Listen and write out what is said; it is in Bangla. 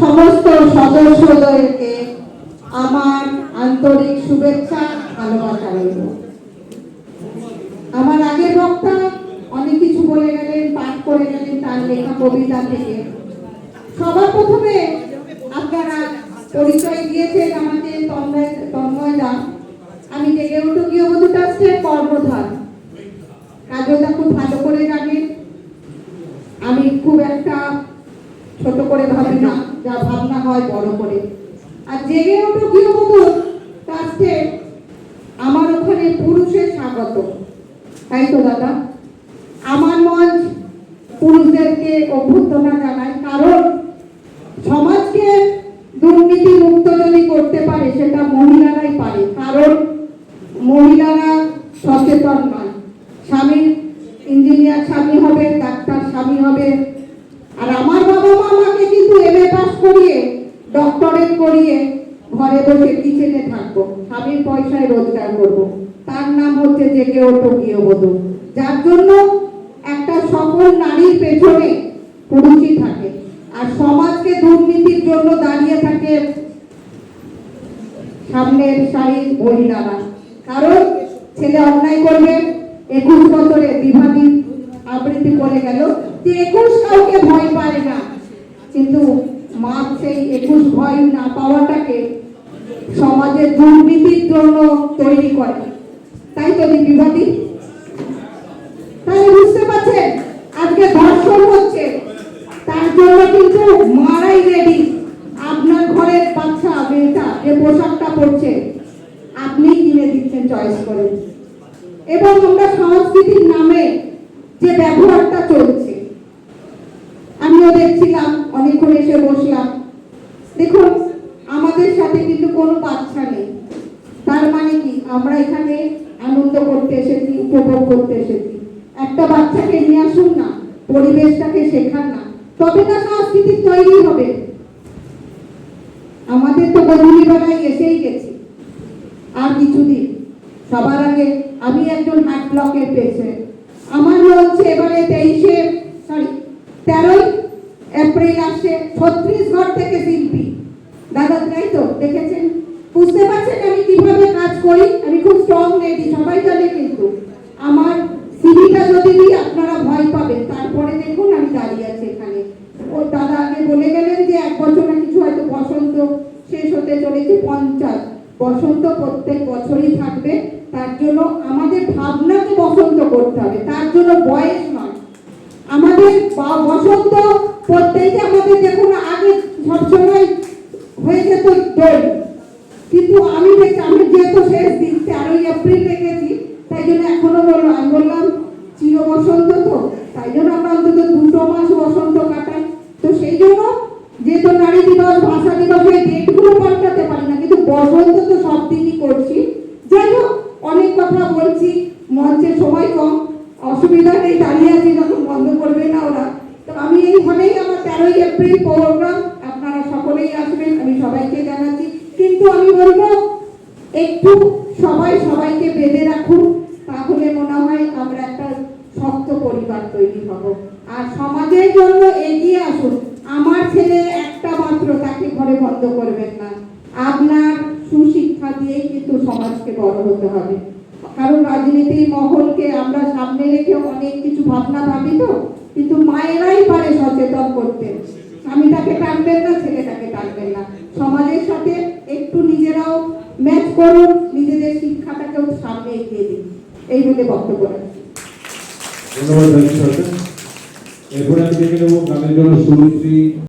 সমস্ত সদস্যদেরকে আমার আন্তরিক শুভেচ্ছা ভালোবাসা রইল। আমার আগের বক্তা অনেক কিছু বলে গেলেন, পাঠ করে গেলেন তার লেখা কবিতা থেকে। সবার প্রথমে আপনারা পরিচয় দিয়েছেন আমাকে তন্ময় তন্ময় দাস আমি জেগে উঠো ট্রাস্টের কর্মধার কাজটা খুব ভালো করে জানেন আমি খুব একটা ছোট করে ভাবি না, যা ভাবনা হয় বড় করে। আর জেগে ওঠো গৃহবধূ ট্রাস্টে আমার ওখানে পুরুষের স্বাগত। তাই তো দাদা? আমার মঞ্চ পুরুষদেরকে অভ্যর্থনা জানাই কারণ সমাজকে দুর্নীতি মুক্ত যদি করতে পারে সেটা মহিলারাই পারে কারণ মহিলারা সচেতন নয় স্বামী ইঞ্জিনিয়ার স্বামী হবে ডাক্তার স্বামী হবে আর আমার বাবা মা আমাকে কিন্তু এমএ পাস করিয়ে ডক্টরেট করিয়ে ঘরে বসে কিচেনে থাকব। স্বামীর পয়সায় রোজগার করব। তার নাম হচ্ছে জেগে ওঠো গৃহবধূ। যার জন্য একটা সফল নারীর পেছনে পুরুষই থাকে। আর সমাজকে দুর্নীতির জন্য দাঁড়িয়ে থাকে সামনের সারির মহিলারা। কারণ ছেলে অন্যায় করবে, একুশ বছরে বিভাগী আবৃত্তি করে গেল। যে একুশ কাউকে ভয় পায় না, কিন্তু মা সেই একুশ ভয় না পাওয়াটাকে সমাজের দুর্নীতির জন্য তৈরি করে। তাই তো বিভাগী তাহলে বুঝতে পারছেন, আজকে ধর্ষণ হচ্ছে। তার জন্য কিন্তু মারাই রেডি আপনার ঘরের বাচ্চা, মেয়েটা, যে পোশাকটা পরছে, আপনি কিনে দিচ্ছেন চয়েস করে। এবং আমরা সংস্কৃতির নামে ব্যবহারটা চলছে। আমিও দেখছিলাম, অনেকক্ষণ এসে বসলাম। দেখুন, আমাদের সাথে কিন্তু কোনো বাচ্চা নেই। তার মানে কি? আমরা এখানে আনন্দ করতে এসেছি, উপভোগ করতে এসেছি। একটা বাচ্চাকে নিয়ে আসুন না, পরিবেশটাকে শেখান না। তবে না সংস্কৃতি তৈরি হবে। আমাদের তো গধূলি বেলায় এসেই গেছি। আর কিছুদিন, সবার আগে আমি একজন হার্ট ব্লকের পেশেন্ট আমার হচ্ছে এবারে তেইশে সরি তেরোই এপ্রিল আসছে ছত্রিশগড় থেকে শিল্পী। দাদা, তাই তো, দেখেছেন? বুঝতে পারছেন আমি কীভাবে কাজ করি? আমি খুব স্ট্রং লেডি সবাই জানে কিন্তু। আমার সিভিটা যদি দিই, আপনারা ভয় পাবেন। তারপরে দেখুন, আমি দাঁড়িয়ে আছি এখানে। ও দাদা আগে বলে গেলেন যে এক বছর কিছু হয়তো বসন্ত শেষ হতে চলেছে, পঞ্চাশ। বসন্ত প্রত্যেক বছরই থাকবে। তার জন্য আমাদের বসন্ত করতে হবে। তার জন্য বয়স নয়। আমাদের বসন্ত প্রত্যেকে আমাদের দেখুন আগে সবসময় হয়ে যেত দোল। কিন্তু আমি দেখছি, আমি যেহেতু শেষ দিন তেরোই এপ্রিল রেখেছি, তাই জন্য এখনও বললাম আমি বললাম চির বসন্ত তো তাই জন্য আমরা অন্তত দুটো মাস বসন্ত কাটাই তো সেই জন্য যেহেতু নারী দিবস ভাষা দিবস এই ডেটগুলো পাল্টাতে পারি না কিন্তু বসন্ত তো সব দিনই করছি যাই হোক অনেক কথা বলছি মঞ্চে সময় কম অসুবিধা নেই দাঁড়িয়ে যখন বন্ধ করবে না ওরা, তো আমি এই হলেই আমার তেরোই এপ্রিল প্রোগ্রাম, আপনারা সকলেই আসবেন, আমি সবাইকে জানাচ্ছি। কিন্তু আমি বলব, একটু সবাই সবাইকে বেঁধে রাখুন, তাহলে মনে হয় আমরা একটা শক্ত পরিবার তৈরি হব। আর সমাজের জন্য এগিয়ে আসুন। আমার ছেলে একটা মাত্র তাকে ঘরে বন্ধ করবেন না। আপনার সুশিক্ষা দিয়েই কিন্তু সমাজকে বড় হতে হবে। কারণ রাজনীতি মহলকে আমরা সামনে রেখে অনেক কিছু ভাবনা ভাবি তো, কিন্তু মায়েরাই পারে সচেতন করতে। স্বামীটাকে টানবেন না, ছেলেটাকে টানবেন না। সমাজের সাথে একটু নিজেরাও ম্যাচ করুন, নিজেদের শিক্ষাটাকেও সামনে এগিয়ে দিন। এই বলে বক্তব্য ধন্যবাদ এরপরে আমি দেখে নেব গানের জন্য সুমিত্রী